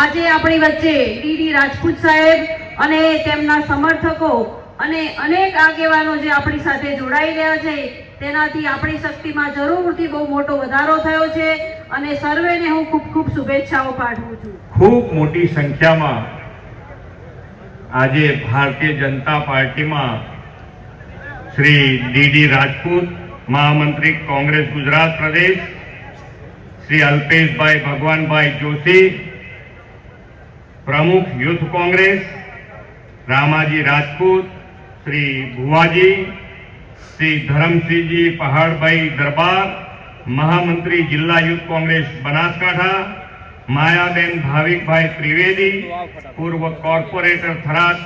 આજે આપણી વચ્ચે ડીડી રાજપૂત સાહેબ અને તેમના સમર્થકો અને અનેક આગેવાનો જે આપણી સાથે જોડાઈ રહ્યા છે, તેનાથી આપણી શક્તિમાં જરૂરથી બહુ મોટો વધારો થયો છે અને સર્વેને હું ખૂબ ખૂબ શુભેચ્છાઓ પાઠવું છું. ખૂબ મોટી સંખ્યામાં આજે ભારતીય જનતા પાર્ટીમાં શ્રી ડીડી રાજપૂત, મહામંત્રી કોંગ્રેસ ગુજરાત પ્રદેશ, શ્રી અલ્પેશભાઈ ભગવાનભાઈ જોશી પ્રમુખ યુથ કોંગ્રેસ, રામાજી રાજપૂત, શ્રી ભુવાજી, શ્રી ધરમસિંહજી પહાડભાઈ દરબાર, મહામંત્રી જિલ્લા યુથ કોંગ્રેસ બનાસકાંઠા, માયાબેન ભાવિકભાઈ ત્રિવેદી, પૂર્વ કોર્પોરેટર થરાદ,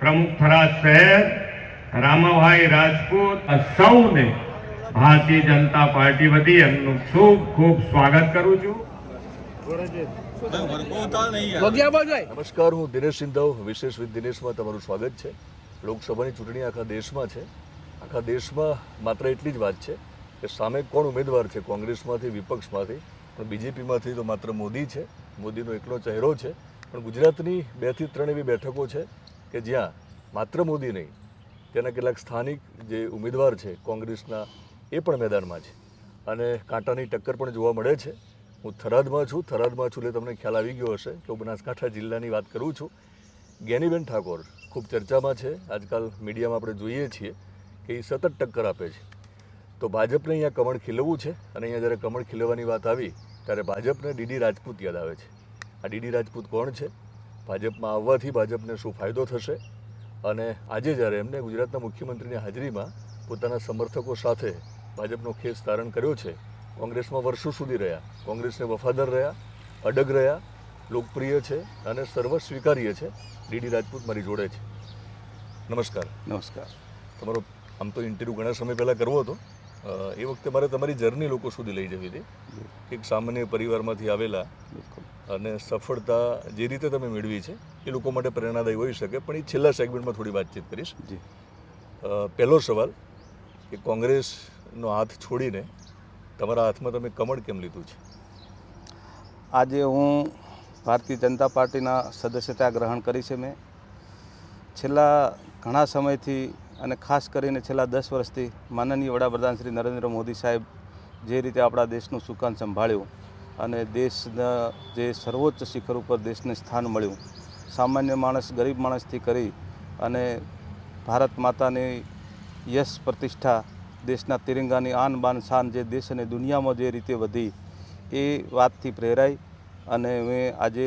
પ્રમુખ થરાદ શહેર, રામાભાઈ રાજપૂત સૌને ભારતીય જનતા પાર્ટી વતી એમનું ખૂબ ખૂબ સ્વાગત કરું છું. નમસ્કાર, હું દિનેશ સિંધવ, વિશેષ વિથ દિનેશમાં તમારું સ્વાગત છે. લોકસભાની ચૂંટણી આખા દેશમાં છે. આખા દેશમાં માત્ર એટલી જ વાત છે કે સામે કોણ ઉમેદવાર છે? કોંગ્રેસમાંથી, વિપક્ષમાંથી, પણ બીજેપીમાંથી તો માત્ર મોદી છે. મોદીનો એકલો ચહેરો છે. પણ ગુજરાતની બેથી ત્રણ એવી બેઠકો છે કે જ્યાં માત્ર મોદી નહીં, તેના કેટલાક સ્થાનિક જે ઉમેદવાર છે કોંગ્રેસના, એ પણ મેદાનમાં છે. અને કાંટાની ટક્કર પણ જોવા મળે છે. હું થરાદમાં છું. થરાદમાં છું એટલે તમને ખ્યાલ આવી ગયો હશે કે હું બનાસકાંઠા જિલ્લાની વાત કરું છું. જ્ઞાનીબેન ઠાકોર ખૂબ ચર્ચામાં છે. આજકાલ મીડિયામાં આપણે જોઈએ છીએ કે એ સતત ટક્કર આપે છે. તો ભાજપને અહીંયા કમળ ખીલવવું છે અને અહીંયા જ્યારે કમળ ખીલવવાની વાત આવી ત્યારે ભાજપને ડીડી રાજપૂત યાદ આવે છે. આ ડીડી રાજપૂત કોણ છે? ભાજપમાં આવવાથી ભાજપને શું ફાયદો થશે? અને આજે જ્યારે એમને ગુજરાતના મુખ્યમંત્રીની હાજરીમાં પોતાના સમર્થકો સાથે ભાજપનો ખેસ ધારણ કર્યો છે કોંગ્રેસમાં વર્ષો સુધી રહ્યા. કોંગ્રેસને વફાદાર રહ્યા અડગ રહ્યા લોકપ્રિય છે અને સર્વ સ્વીકાર્ય છે. ડીડી રાજપૂત મારી જોડે છે. નમસ્કાર. નમસ્કાર. તમારો આમ તો ઇન્ટરવ્યૂ ઘણા સમય પહેલાં કરવો હતો. એ વખતે મારે તમારી જર્ની લોકો સુધી લઈ જવી હતી. એક સામાન્ય પરિવારમાંથી આવેલા અને સફળતા જે રીતે તમે મેળવી છે એ લોકો માટે પ્રેરણાદાયી હોઈ શકે પણ એ છેલ્લા સેગમેન્ટમાં થોડી વાતચીત કરીશ. જી. પહેલો સવાલ કે કોંગ્રેસનો હાથ છોડીને તમારા હાથમાં તમે કમળ કેમ લીધું છે? આજે હું ભારતીય જનતા પાર્ટીના સદસ્યતા ગ્રહણ કરી છે મેં. છેલ્લા ઘણા સમયથી અને ખાસ કરીને છેલ્લા દસ વર્ષથી માનનીય વડાપ્રધાન શ્રી નરેન્દ્ર મોદી સાહેબ જે રીતે આપણા દેશનું સુકાન સંભાળ્યું અને દેશના જે સર્વોચ્ચ શિખર ઉપર દેશને સ્થાન મળ્યું, સામાન્ય માણસ, ગરીબ માણસથી કરી અને ભારત માતાની યશ પ્રતિષ્ઠા દેશના તિરંગાની આન બાન શાન જે દેશ અને દુનિયામાં જે રીતે વધી, એ વાતથી પ્રેરાઈ અને મેં આજે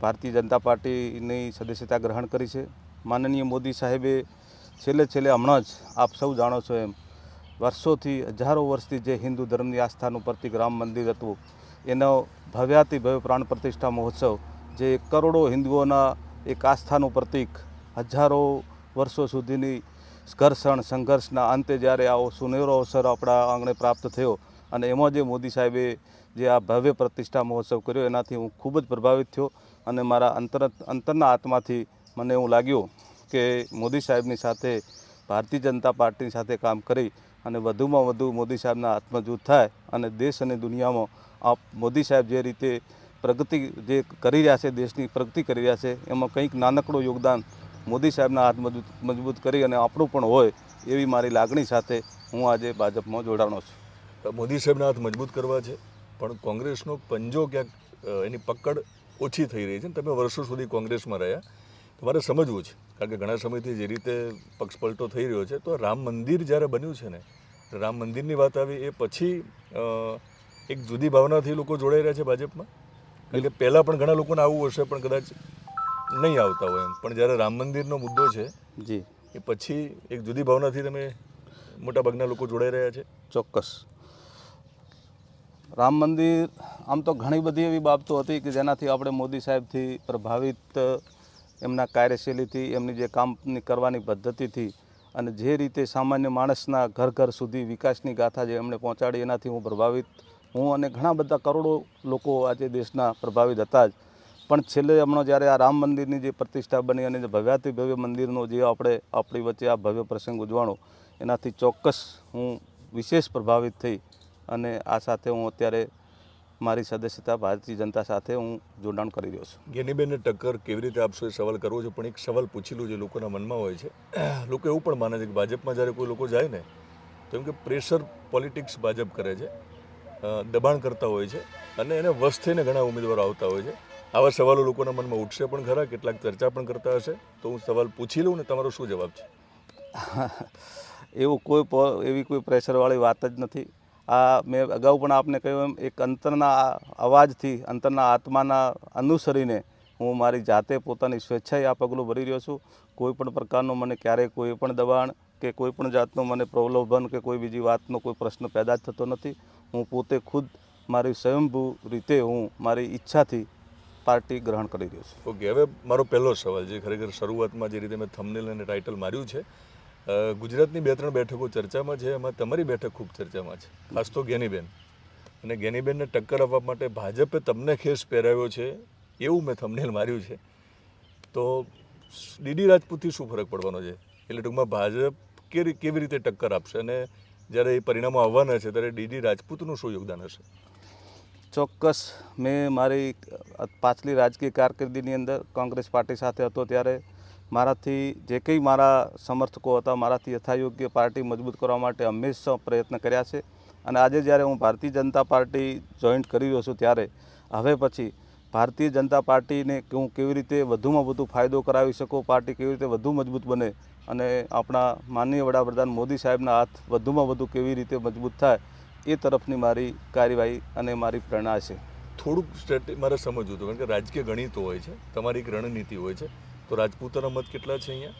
ભારતીય જનતા પાર્ટીની સદસ્યતા ગ્રહણ કરી છે. માનનીય મોદી સાહેબે છેલ્લે છેલ્લે હમણાં જ આપ સૌ જાણો છો એમ, વર્ષોથી હજારો વર્ષથી જે હિન્દુ ધર્મની આસ્થાનું પ્રતિક રામ મંદિર હતું, એનો ભવ્યાતિ ભવ્ય પ્રાણ પ્રતિષ્ઠા મહોત્સવ, જે કરોડો હિન્દુઓના એક આસ્થાનું પ્રતિક હજારો વર્ષો સુધીની ઘર્ષણ, સંઘર્ષના અંતે જ્યારે આવો સુનેરો અવસર આપણા આંગણે પ્રાપ્ત થયો અને એમાં જે મોદી સાહેબે જે આ ભવ્ય પ્રતિષ્ઠા મહોત્સવ કર્યો, એનાથી હું ખૂબ જ પ્રભાવિત થયો અને મારા અંતર, અંતરના આત્માથી મને એવું લાગ્યું કે મોદી સાહેબની સાથે, ભારતીય જનતા પાર્ટીની સાથે કામ કરી અને વધુમાં વધુ મોદી સાહેબના આત્મજૂથ થાય અને દેશ અને દુનિયામાં આ મોદી સાહેબ જે રીતે પ્રગતિ જે કરી રહ્યા છે, દેશની પ્રગતિ કરી રહ્યા છે, એમાં કંઈક નાનકડું યોગદાન મોદી સાહેબના હાથ મજબૂત મજબૂત કરી અને આપણું પણ હોય એવી મારી લાગણી સાથે હું આજે ભાજપમાં જોડાણો છું. મોદી સાહેબના હાથ મજબૂત કરવા છે, પણ કોંગ્રેસનો પંજો ક્યાંક એની પકડ ઓછી થઈ રહી છે તમે વર્ષો સુધી કોંગ્રેસમાં રહ્યા. તમારે સમજવું છે, કારણ કે ઘણા સમયથી જે રીતે પક્ષ પલટો થઈ રહ્યો છે, તો રામ મંદિર જ્યારે બન્યું છે ને રામ મંદિરની વાત આવી એ પછી એક જુદી ભાવનાથી લોકો જોડાઈ રહ્યા છે ભાજપમાં? કારણ કે પહેલાં પણ ઘણા લોકોને આવવું હશે પણ કદાચ નહીં આવતા હોય એમ. પણ જ્યારે રામ મંદિરનો મુદ્દો છે જી. એ પછી એક જુદી ભાવનાથી તમે મોટાભાગના લોકો જોડાઈ રહ્યા છે? ચોક્કસ. રામ મંદિર આમ તો ઘણી બધી એવી બાબતો હતી કે જેનાથી આપણે મોદી સાહેબથી પ્રભાવિત એમના કાર્યશૈલીથી એમની જે કામની કરવાની પદ્ધતિથી અને જે રીતે સામાન્ય માણસના ઘર ઘર સુધી વિકાસની ગાથા જે એમણે પહોંચાડી એનાથી હું પ્રભાવિત હું અને ઘણા બધા કરોડો લોકો આજે દેશના પ્રભાવિત હતા જ. પણ છેલ્લે હમણાં જ્યારે આ રામ મંદિરની જે પ્રતિષ્ઠા બની અને જે ભવ્યાતિ ભવ્ય મંદિરનો જે આપણે, આપણી વચ્ચે આ ભવ્ય પ્રસંગ ઉજવાણો, એનાથી ચોક્કસ હું વિશેષ પ્રભાવિત થઈ અને આ સાથે હું અત્યારે મારી સદસ્યતા, ભારતીય જનતા સાથે હું જોડાણ કરી રહ્યો છું. ગેનીબેનને ટક્કર કેવી રીતે આપશો એ સવાલ કરવો છે, પણ એક સવાલ પૂછેલું જે લોકોના મનમાં હોય છે. લોકો એવું પણ માને છે કે ભાજપમાં જ્યારે કોઈ લોકો જાય ને, તો એમ કે પ્રેશર પોલિટિક્સ ભાજપ કરે છે દબાણ કરતા હોય છે અને એને થઈને ઘણા ઉમેદવારો આવતા હોય છે. આવા સવાલો લોકોના મનમાં ઉઠશે પણ ખરા? કેટલાક ચર્ચા પણ કરતા હશે. તો હું સવાલ પૂછી લઉં ને તમારો શું જવાબ છે? એવું કોઈ એવી કોઈ પ્રેશરવાળી વાત જ નથી. આ મેં અગાઉ પણ આપને કહ્યું એમ, એક અંતરના અવાજથી, અંતરના આત્માના અનુસરીને હું મારી જાતે પોતાની સ્વેચ્છાએ આ પગલું ભરી રહ્યો છું. કોઈ પણ પ્રકારનું મને ક્યારેય કોઈ પણ દબાણ કે કોઈ પણ જાતનું મને પ્રલોભન કે કોઈ બીજી વાતનો કોઈ પ્રશ્ન પેદા જ થતો નથી. હું પોતે ખુદ મારી સ્વયંભૂ રીતે હું મારી ઈચ્છાથી પાર્ટી ગ્રહણ કરી રહ્યું છે. ઓકે, હવે મારો પહેલો સવાલ જે ખરેખર શરૂઆતમાં જે રીતે મેં થંબનેલ અને ટાઇટલ માર્યું છે ગુજરાતની બે ત્રણ બેઠકો ચર્ચામાં છે, એમાં તમારી બેઠક ખૂબ ચર્ચામાં છે, ખાસ તો ગેનીબેન. અને ગેનીબેનને ટક્કર આપવા માટે ભાજપે તમને ખેસ પહેરાવ્યો છે, એવું મેં થંબનેલ માર્યું છે. તો ડીડી રાજપૂતથી શું ફરક પડવાનો છે? એટલે ટૂંકમાં ભાજપ કેવી રીતે ટક્કર આપશે? અને જ્યારે એ પરિણામો આવવાના છે, ત્યારે ડીડી રાજપૂતનું શું યોગદાન હશે? ચોક્કસ મેં મારી પાછલી રાજકીય કારકિર્દીની અંદર કોંગ્રેસ પાર્ટી સાથે હતો ત્યારે મારાથી જે કંઈ મારા સમર્થકો હતા, મારાથી યથાયોગ્ય પાર્ટી મજબૂત કરવા માટે હંમેશા પ્રયત્ન કર્યા છે. અને આજે જ્યારે હું ભારતીય જનતા પાર્ટી જોઈન્ટ કરી રહ્યો છું ત્યારે હવે પછી ભારતીય જનતા પાર્ટીને હું કેવી રીતે વધુમાં વધુ ફાયદો કરાવી શકું, પાર્ટી કેવી રીતે વધુ મજબૂત બને અને આપણા માનનીય વડાપ્રધાન મોદી સાહેબના હાથ વધુમાં વધુ કેવી રીતે મજબૂત થાય એ તરફની મારી કાર્યવાહી અને મારી પ્રેરણા છે. થોડુંક સ્ટ્રેટ મારે સમજવું હતું કારણ કે રાજકીય ગણિતો હોય છે તમારી એક રણનીતિ હોય છે તો રાજપૂતોના મત કેટલા છે અહીંયા?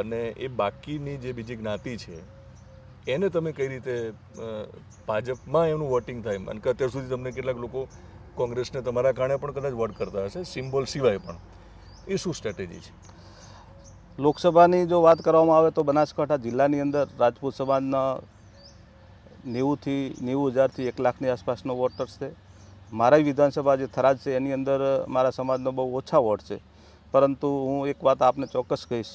અને એ બાકીની જે બીજી જ્ઞાતિ છે એને તમે કઈ રીતે ભાજપમાં એનું વોટિંગ થાય? કારણ કે અત્યાર સુધી તમને કેટલાક લોકો કોંગ્રેસને તમારા કારણે પણ કદાચ વોટ કરતા હશે સિમ્બોલ સિવાય પણ. એ શું સ્ટ્રેટેજી છે? લોકસભાની જો વાત કરવામાં આવે તો બનાસકાંઠા જિલ્લાની અંદર રાજપૂત સમાજના નેવુંથી નેવું હજારથી એક લાખની આસપાસનો વોટર્સ છે મારા વિધાનસભા જે થરાદ છે, એની અંદર મારા સમાજનો બહુ ઓછા વોટ છે. પરંતુ હું એક વાત આપને ચોક્કસ કહીશ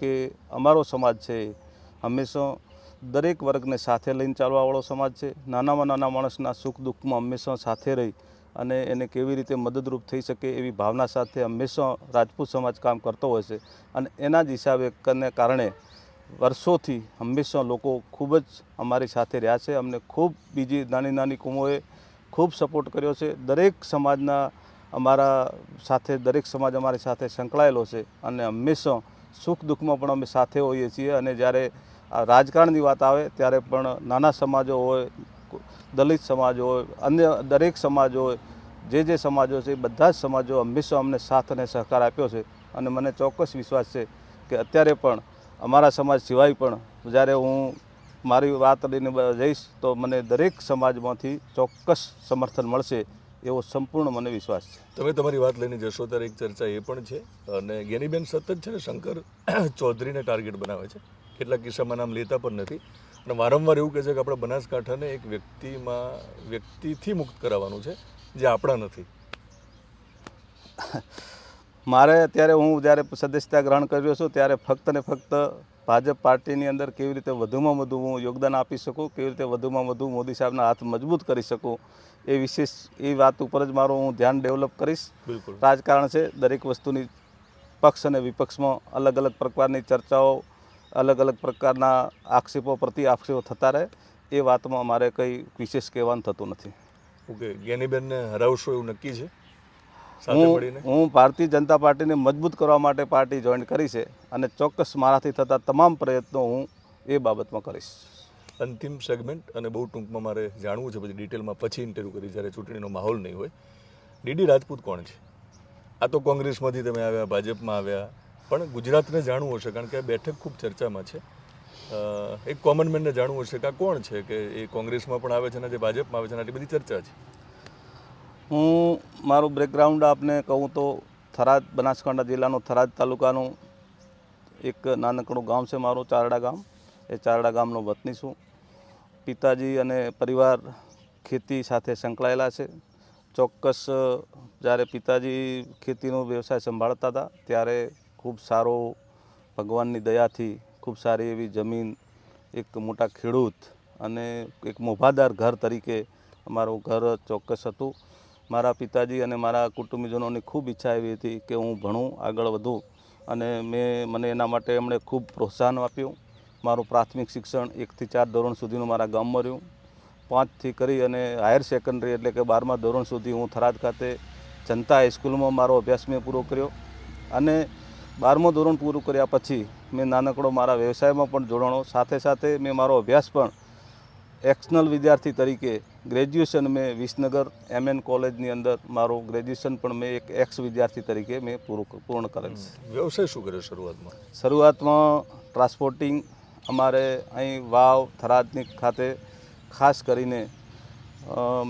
કે અમારો સમાજ છે હંમેશા દરેક વર્ગને સાથે લઈને ચાલવાવાળો સમાજ છે. નાનામાં નાના માણસના સુખ દુઃખમાં હંમેશા સાથે રહી અને એને કેવી રીતે મદદરૂપ થઈ શકે એવી ભાવના સાથે હંમેશા રાજપૂત સમાજ કામ કરતો હોય છે. અને એના જ હિસાબે કારણે વર્ષોથી હંમેશા લોકો ખૂબ જ અમારી સાથે રહ્યા છે. અમને ખૂબ બીજી નાની નાની કુમોએ ખૂબ સપોર્ટ કર્યો છે. દરેક સમાજના અમારા સાથે, દરેક સમાજ અમારી સાથે સંકળાયેલો છે અને હંમેશા સુખ દુઃખમાં પણ અમે સાથે હોઈએ છીએ અને જ્યારે આ રાજકારણની વાત આવે ત્યારે પણ નાના સમાજો હોય, દલિત સમાજ હોય, અન્ય દરેક સમાજ હોય, જે જે સમાજો છે એ બધા જ સમાજો હંમેશા અમને સાથ અને સહકાર આપ્યો છે. અને મને ચોક્કસ વિશ્વાસ છે કે અત્યારે પણ અમારા સમાજ સિવાય પણ જ્યારે હું મારી વાત લઈને જઈશ તો મને દરેક સમાજમાંથી ચોક્કસ સમર્થન મળશે એવો સંપૂર્ણ મને વિશ્વાસ છે. તમે તમારી વાત લઈને જશો ત્યારે એક ચર્ચા એ પણ છે અને જ્ઞાનીબેન સતત છે ને શંકર ચૌધરીને ટાર્ગેટ બનાવે છે. કેટલાક કિસ્સામાં નામ લેતા પણ નથી. અને વારંવાર એવું કહે છે કે આપણે બનાસકાંઠાને એક વ્યક્તિમાં વ્યક્તિથી મુક્ત કરાવવાનું છે જે આપણા નથી. મારે અત્યારે હું જ્યારે સદસ્યતા ગ્રહણ કર્યો છું ત્યારે ફક્ત ને ફક્ત ભાજપ પાર્ટીની અંદર કેવી રીતે વધુમાં વધુ હું યોગદાન આપી શકું કેવી રીતે વધુમાં વધુ મોદી સાહેબના હાથ મજબૂત કરી શકું એ વિશેષ એ વાત ઉપર જ મારું હું ધ્યાન ડેવલપ કરીશ. રાજકારણ છે દરેક વસ્તુની પક્ષ અને વિપક્ષમાં અલગ અલગ પ્રકારની ચર્ચાઓ અલગ અલગ પ્રકારના આક્ષેપો પ્રતિ આક્ષેપો થતા રહે એ વાતમાં મારે કંઈ વિશેષ કહેવાનું થતું નથી. ઓકે જ્ઞાનીબેનને હરાવશો એવું નક્કી છે? હું હું ભારતીય જનતા પાર્ટીને મજબૂત કરવા માટે પાર્ટી જોઈન કરી છે અને ચોક્કસ મારાથી થતા તમામ પ્રયત્નો હું એ બાબતમાં કરીશ. અંતિમ સેગમેન્ટ અને બહુ ટૂંકમાં મારે જાણવું છે પછી ડિટેલમાં પછી ઇન્ટરવ્યૂ કરી જ્યારે ચૂંટણીનો માહોલ નહીં હોય. ડીડી રાજપૂત કોણ છે? આ તો કોંગ્રેસમાંથી તમે આવ્યા ભાજપમાં આવ્યા પણ ગુજરાતને જાણવું હશે કારણ કે આ બેઠક ખૂબ ચર્ચામાં છે. એક કોમન મેનને જાણવું હશે કે આ કોણ છે કે એ કોંગ્રેસમાં પણ આવે છે અને જે ભાજપમાં આવે છે અને આટલી બધી ચર્ચા છે. હું મારું બેકગ્રાઉન્ડ આપને કહું તો થરાદ બનાસકાંઠા જિલ્લાનું થરાદ તાલુકાનું એક નાનકડું ગામ છે મારું, ચારડા ગામ. એ ચારડા ગામનો વતની છું. પિતાજી અને પરિવાર ખેતી સાથે સંકળાયેલા છે. ચોક્કસ જ્યારે પિતાજી ખેતીનો વ્યવસાય સંભાળતા હતા, ત્યારે ખૂબ સારો ભગવાનની દયાથી ખૂબ સારી એવી જમીન, એક મોટા ખેડૂત અને એક મોભાદાર ઘર તરીકે અમારું ઘર ચોક્કસ હતું. મારા પિતાજી અને મારા કુટુંબીજનોની ખૂબ ઈચ્છા એવી હતી કે હું ભણું, આગળ વધું. અને મેં, મને એના માટે એમણે ખૂબ પ્રોત્સાહન આપ્યું. મારું પ્રાથમિક શિક્ષણ એકથી ચાર ધોરણ સુધીનું મારા ગામમાં રહ્યું પાંચથી કરી અને હાયર સેકન્ડરી એટલે કે બારમા ધોરણ સુધી હું થરાદ ખાતે જનતા હાઈસ્કૂલમાં મારો અભ્યાસ મેં પૂરો કર્યો. અને બારમું ધોરણ પૂરું કર્યા પછી મેં નાનકડો મારા વ્યવસાયમાં પણ જોડાણો. સાથે સાથે મેં મારો અભ્યાસ પણ એક્સનલ વિદ્યાર્થી તરીકે ગ્રેજ્યુએશન મેં વિસનગર એમએન કોલેજની અંદર મારું ગ્રેજ્યુએશન પણ મેં એક એક્સ વિદ્યાર્થી તરીકે મેં પૂરું પૂર્ણ કરેલ છે. વ્યવસાય શું કર્યો શરૂઆતમાં? શરૂઆતમાં ટ્રાન્સપોર્ટિંગ અમારે અહીં વાવ થરાદની ખાતે ખાસ કરીને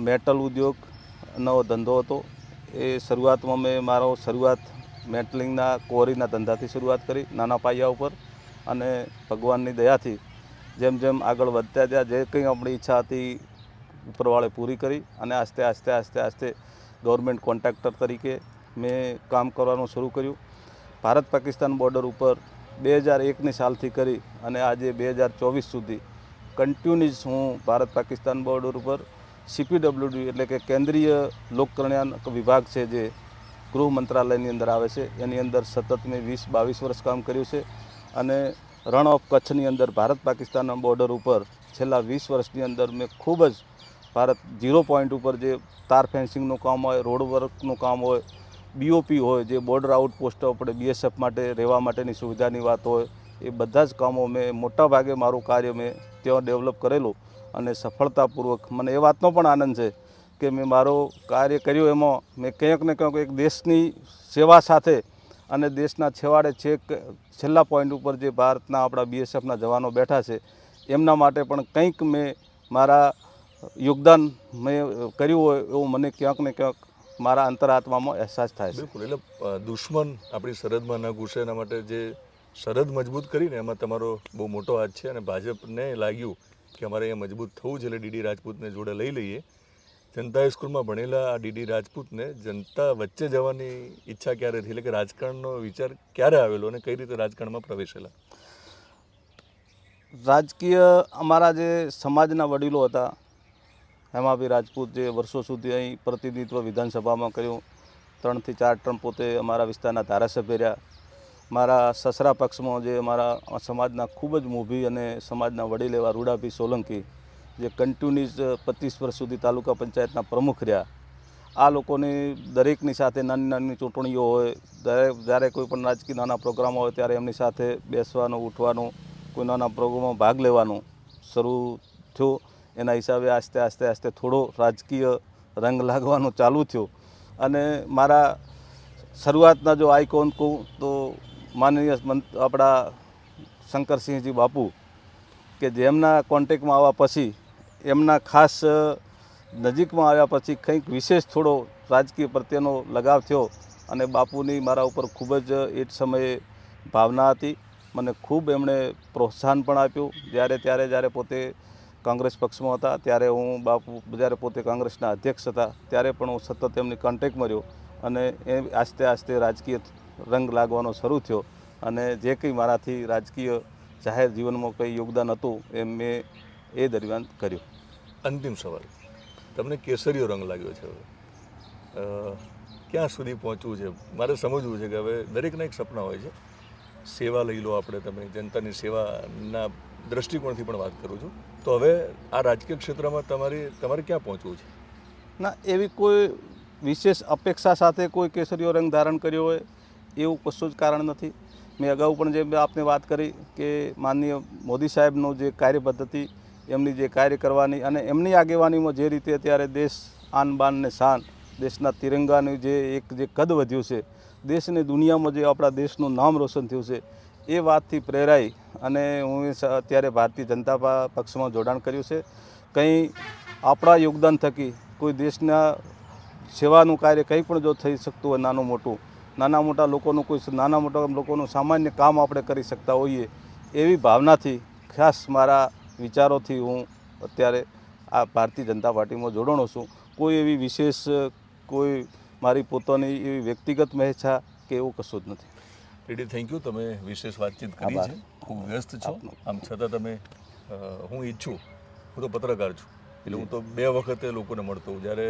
મેટલ ઉદ્યોગનો ધંધો હતો. એ શરૂઆતમાં મેં મારો શરૂઆત મેટલિંગના કોરીના ધંધાથી શરૂઆત કરી નાના પાયા ઉપર. અને ભગવાનની દયાથી જેમ જેમ આગળ વધતા ગયા જે કંઈ આપણી ઈચ્છા હતી ઉપરવાળે પૂરી કરી અને આસ્તે આસ્તે આસ્તે આસ્તે ગવર્મેન્ટ કોન્ટ્રાક્ટર તરીકે મેં કામ કરવાનું શરૂ કર્યું. ભારત પાકિસ્તાન બોર્ડર ઉપર બે હજાર એકની સાલથી કરી અને આજે બે હજાર ચોવીસ સુધી કન્ટિન્યુઅસ હું ભારત પાકિસ્તાન બોર્ડર ઉપર સીપીડબ્લ્યુડી એટલે કે કેન્દ્રીય લોકકલ્યાણ વિભાગ છે જે ગૃહ મંત્રાલયની અંદર આવે છે, એની અંદર સતત મેં વીસ બાવીસ વર્ષ કામ કર્યું છે અને રણ ઓફ કચ્છની અંદર ભારત પાકિસ્તાનના બોર્ડર ઉપર છેલ્લા વીસ વર્ષની અંદર મેં ખૂબ જ ભારત ઝીરો પોઈન્ટ ઉપર જે તાર ફેન્સિંગનું કામ હોય, રોડ વર્કનું કામ હોય બીઓપી હોય, જે બોર્ડર આઉટપોસ્ટ આપણે બીએસએફ માટે રહેવા માટેની સુવિધાની વાત હોય, એ બધા જ કામો મેં મોટા ભાગે મારું કાર્ય મેં ત્યાં ડેવલપ કરેલું અને સફળતાપૂર્વક. મને એ વાતનો પણ આનંદ છે કે મેં મારો કાર્ય કર્યું એમાં. મેં ક્યાંક ને ક્યાંક એક દેશની સેવા સાથે અને દેશના છેવાડે છેક છેલ્લા પોઈન્ટ ઉપર જે ભારતના આપણા બીએસએફના જવાનો બેઠા છે, એમના માટે પણ કંઈક મેં મારા યોગદાન મેં કર્યું હોય એવું મને ક્યાંક ને ક્યાંક મારા અંતરાત્મામાં અહેસાસ થાય છે. બિલકુલ એટલે દુશ્મન આપણી સરહદમાં ન ઘૂસે એના માટે જે સરહદ મજબૂત કરીને એમાં તમારો બહુ મોટો હાથ છે અને ભાજપને લાગ્યું કે અમારે અહીંયા મજબૂત થવું છે એટલે ડીડી રાજપૂતને જોડે લઈ લઈએ. જનતા હાઈસ્કૂલમાં ભણેલા આ ડીડી રાજપૂતને જનતા વચ્ચે જવાની ઈચ્છા ક્યારે થઈ? એટલે કે રાજકારણનો વિચાર ક્યારે આવેલો અને કઈ રીતે રાજકારણમાં પ્રવેશેલા? રાજકીય અમારા જે સમાજના વડીલો હતા હેમાભી રાજપૂત જે વર્ષો સુધી અહીં પ્રતિનિધિત્વ વિધાનસભામાં કર્યું. ત્રણથી ચાર ટર્મ પોતે અમારા વિસ્તારના ધારાસભ્ય રહ્યા. મારા સસરા પક્ષમાં જે અમારા સમાજના ખૂબ જ મોભી અને સમાજના વડીલ એવા રૂડાભી સોલંકી, જે કન્ટિન્યુઅસ પચીસ વર્ષ સુધી તાલુકા પંચાયતના પ્રમુખ રહ્યા. આ લોકોની દરેકની સાથે નાની નાની ચૂંટણીઓ હોય દરેક જ્યારે કોઈ પણ રાજકીય નાના પ્રોગ્રામ હોય, ત્યારે એમની સાથે બેસવાનું, ઉઠવાનું, કોઈ નાના પ્રોગ્રામમાં ભાગ લેવાનું શરૂ થયું. એના હિસાબે આસ્તે આસ્તે આસ્તે થોડો રાજકીય રંગ લાગવાનો ચાલુ થયો. અને મારા શરૂઆતના જો આઇકોન કહું તો માનનીય આપણા શંકરસિંહજી બાપુ કે જેમના કોન્ટેક્ટમાં આવ્યા પછી, એમના ખાસ નજીકમાં આવ્યા પછી કંઈક વિશેષ થોડો રાજકીય પ્રત્યેનો લગાવ થયો અને બાપુની મારા ઉપર ખૂબ જ એ જ સમયે ભાવના હતી. મને ખૂબ એમણે પ્રોત્સાહન પણ આપ્યું. જ્યારે, ત્યારે, જ્યારે પોતે કોંગ્રેસ પક્ષમાં હતા, ત્યારે હું બાપુ જ્યારે પોતે કોંગ્રેસના અધ્યક્ષ હતા, ત્યારે પણ હું સતત એમની કોન્ટેક્ટમાં રહ્યો અને એ આસ્તે આસ્તે રાજકીય રંગ લાગવાનો શરૂ થયો અને જે કંઈ મારાથી રાજકીય જાહેર જીવનમાં કંઈ યોગદાન હતું એ મેં એ દરમિયાન કર્યું. અંતિમ સવાલ. તમને કેસરીયો રંગ લાગ્યો છે હવે. ક્યાં સુધી પહોંચવું છે? મારે સમજવું છે કે હવે દરેકના એક સપના હોય છે. સેવા લઈ લો આપણે તમે, જનતાની સેવાના દ્રષ્ટિકોણથી પણ વાત કરું છું. તો હવે આ રાજકીય ક્ષેત્રમાં તમારી, તમારે ક્યાં પહોંચવું છે? ના, એવી કોઈ વિશેષ અપેક્ષા સાથે કોઈ કેસરીઓ રંગ ધારણ કર્યો હોય, એવું કશું જ કારણ નથી. મેં અગાઉ પણ જે આપને વાત કરી કે માનનીય મોદી સાહેબનું જે કાર્ય પદ્ધતિ એમની જે કાર્ય કરવાની અને એમની આગેવાનીમાં જે રીતે અત્યારે દેશ આન બાન ને શાન, દેશના તિરંગાનું જે એક જે કદ વધ્યું છે દેશને દુનિયામાં જે આપણા દેશનું નામ રોશન થયું છે, એ વાતથી પ્રેરાઈ અને હું અત્યારે ભારતીય જનતા પક્ષમાં જોડાણ કર્યું છે. કંઈ આપણા યોગદાન થકી કોઈ દેશના સેવાનું કાર્ય કંઈ પણ જો થઈ શકતું હોય નાનું મોટું, નાના મોટા લોકોનું કોઈ નાના મોટા લોકોનું સામાન્ય કામ આપણે કરી શકતા હોઈએ એવી ભાવનાથી ખાસ મારા વિચારોથી હું અત્યારે આ ભારતીય જનતા પાર્ટીમાં જોડાણો છું. કોઈ એવી વિશેષ કોઈ મારી પોતાની એવી વ્યક્તિગત મહેચ્છા કે એવું કશું જ નથી. રેડી થેન્ક યુ તમે વિશેષ વાતચીત કરી છે. ખૂબ વ્યસ્ત છો. આમ છતાં તમે હું ઈચ્છું હું તો પત્રકાર છું. એટલે હું તો બે વખતે લોકોને મળતો હું જ્યારે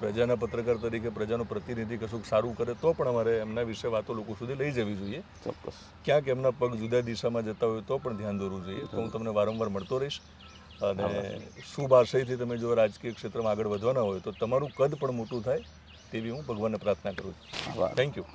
પ્રજાના પત્રકાર તરીકે પ્રજાનો પ્રતિનિધિ કશુંક સારું કરે તો પણ અમારે એમના વિશે વાતો લોકો સુધી લઈ જવી જોઈએ. ચોક્કસ. ક્યાંક એમના પગ જુદા દિશામાં જતા હોય તો પણ ધ્યાન દોરવું જોઈએ. તો હું તમને વારંવાર મળતો રહીશ. અને શુભ આશયથી તમે જો રાજકીય ક્ષેત્રમાં આગળ વધવાના હોય તો તમારું કદ પણ મોટું થાય તેવી હું ભગવાનને પ્રાર્થના કરું છું. Thank you